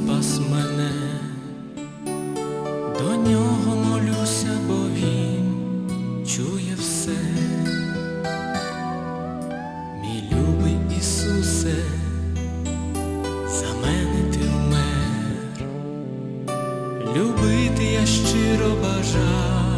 спас мене, до нього молюся, бо Він чує все. Мій любий Ісусе, за мене ти вмер, любити я щиро бажаю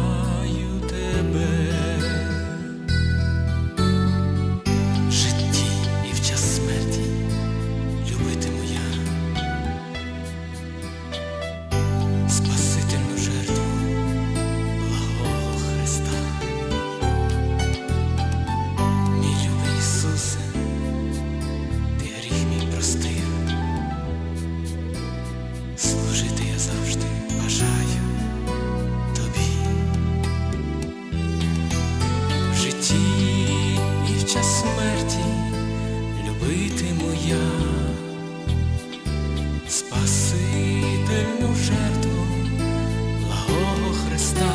мій. Служити я завжди бажаю тобі. В житті і в час смерті любитиму я Спасительну жертву благого Христа,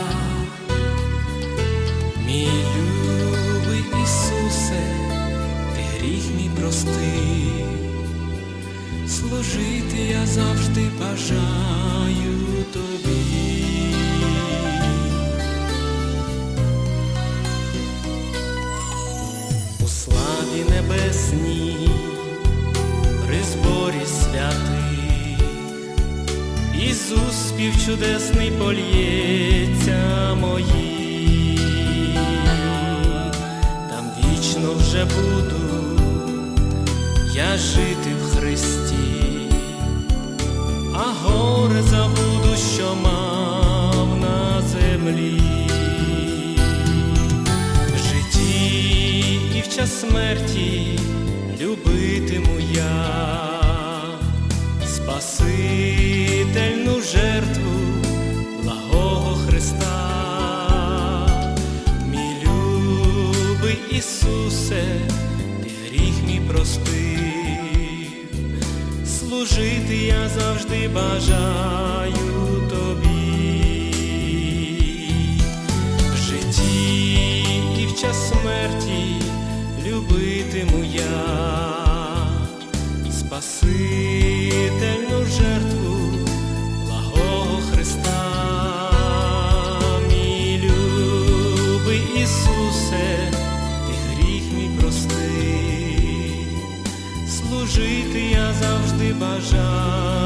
мій любий Ісусе, ти гріх мій простив, служити я завжди бажаю тобі. у славі небесній, при зборі святих, Ісус співчудесний польється смерті любитиму я. Спасительну жертву благого Христа, мій любий Ісусе, ти гріх мій простив, служити я завжди бажаю Ісусе, ти гріх мій прости, служити я завжди бажаю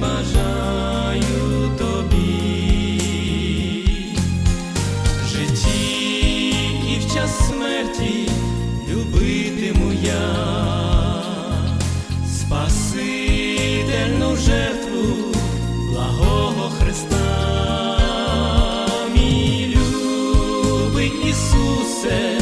бажаю тобі. Житті і в час смерті любитиму я. Спасительну жертву благого Христа, Ісусе,